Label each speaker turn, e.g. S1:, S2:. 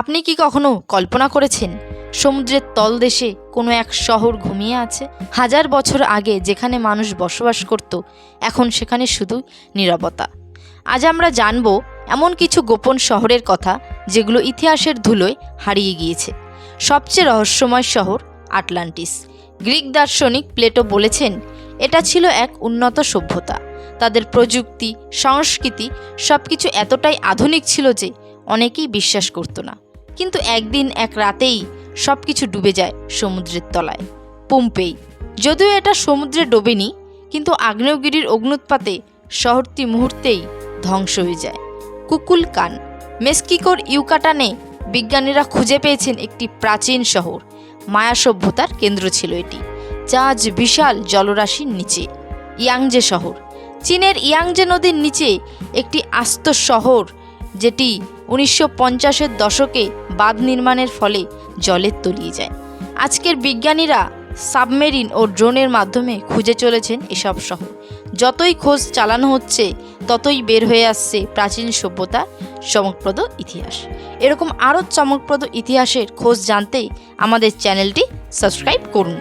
S1: আপনি কি কখনো কল্পনা করেছেন সমুদ্রের তলদেশে কোনো এক শহর ঘুমিয়ে আছে? হাজার বছর আগে যেখানে মানুষ বসবাস করত, এখন সেখানে শুধু নীরবতা। আজ আমরা জানব এমন কিছু গোপন শহরের কথা যেগুলো ইতিহাসের ধুলোয় হারিয়ে গিয়েছে। সবচেয়ে রহস্যময় শহর আটলান্টিস। গ্রিক দার্শনিক প্লেটো বলেছেন, এটা ছিল এক উন্নত সভ্যতা। তাদের প্রযুক্তি, সংস্কৃতি সব কিছু এতটাই আধুনিক ছিল যে অনেকেই বিশ্বাস করতো না। কিন্তু একদিন এক রাতেই সব কিছু ডুবে যায় সমুদ্রের তলায়, পোম্পেই। যদিও এটা সমুদ্রে ডোবেনি, কিন্তু আগ্নেয়গিরির অগ্নুৎপাতে শহরটি মুহূর্তেই ধ্বংস হয়ে যায়। কুকুল কান, মেস্কিকোর ইউকাটানে বিজ্ঞানীরা খুঁজে পেয়েছেন একটি প্রাচীন শহর। মায়া সভ্যতার কেন্দ্র ছিল এটি, যা আজ বিশাল জলরাশির নিচে। ইয়াংজে শহর, চীনের ইয়াংজে নদীর নিচে একটি আস্ত শহর যেটি উনিশশো পঞ্চাশের দশকে বাঁধ নির্মাণের ফলে জলের তলিয়ে যায়। আজকের বিজ্ঞানীরা সাবমেরিন ও ড্রোনের মাধ্যমে খুঁজে চলেছেন এসব শহর। যতই খোঁজ চালানো হচ্ছে, ততই বের হয়ে আসছে প্রাচীন সভ্যতার চমকপ্রদ ইতিহাস। এরকম আরও চমকপ্রদ ইতিহাসের খোঁজ জানতে আমাদের চ্যানেলটি সাবস্ক্রাইব করুন।